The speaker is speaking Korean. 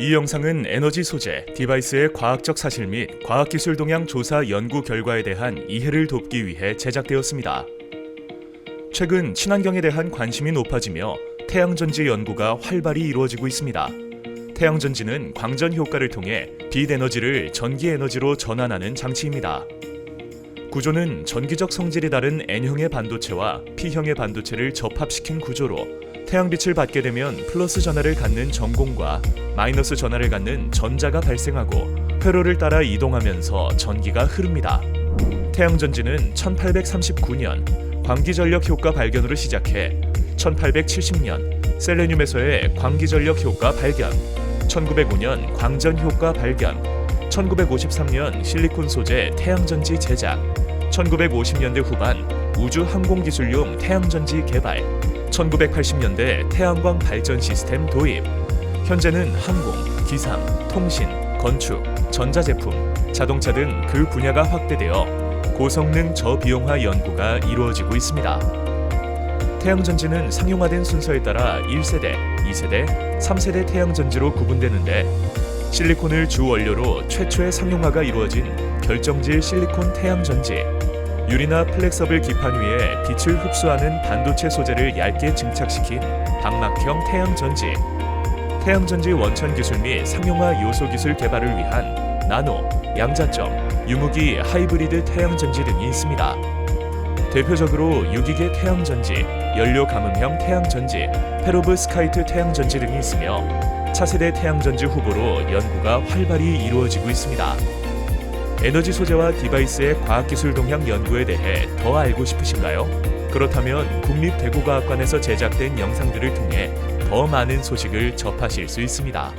이 영상은 에너지 소재, 디바이스의 과학적 사실 및 과학기술 동향 조사 연구 결과에 대한 이해를 돕기 위해 제작되었습니다. 최근 친환경에 대한 관심이 높아지며 태양전지 연구가 활발히 이루어지고 있습니다. 태양전지는 광전 효과를 통해 빛 에너지를 전기 에너지로 전환하는 장치입니다. 구조는 전기적 성질이 다른 N형의 반도체와 P형의 반도체를 접합시킨 구조로 태양빛을 받게 되면 플러스 전하를 갖는 전공과 마이너스 전하를 갖는 전자가 발생하고 회로를 따라 이동하면서 전기가 흐릅니다. 태양전지는 1839년 광기전력 효과 발견으로 시작해 1870년 셀레늄에서의 광기전력 효과 발견, 1905년 광전 효과 발견, 1953년 실리콘 소재 태양전지 제작, 1950년대 후반 우주 항공기술용 태양전지 개발, 1980년대 태양광 발전 시스템 도입, 현재는 항공, 기상, 통신, 건축, 전자제품, 자동차 등 그 분야가 확대되어 고성능 저비용화 연구가 이루어지고 있습니다. 태양전지는 상용화된 순서에 따라 1세대, 2세대, 3세대 태양전지로 구분되는데 실리콘을 주 원료로 최초의 상용화가 이루어진 결정질 실리콘 태양전지, 유리나 플렉서블 기판 위에 빛을 흡수하는 반도체 소재를 얇게 증착시킨 방막형 태양전지, 태양전지 원천 기술 및 상용화 요소 기술 개발을 위한 나노, 양자점, 유무기 하이브리드 태양전지 등이 있습니다. 대표적으로 유기계 태양전지, 연료 감음형 태양전지, 페로브 스카이트 태양전지 등이 있으며 차세대 태양전지 후보로 연구가 활발히 이루어지고 있습니다. 에너지 소재와 디바이스의 과학기술 동향 연구에 대해 더 알고 싶으신가요? 그렇다면 국립대구과학관에서 제작된 영상들을 통해 더 많은 소식을 접하실 수 있습니다.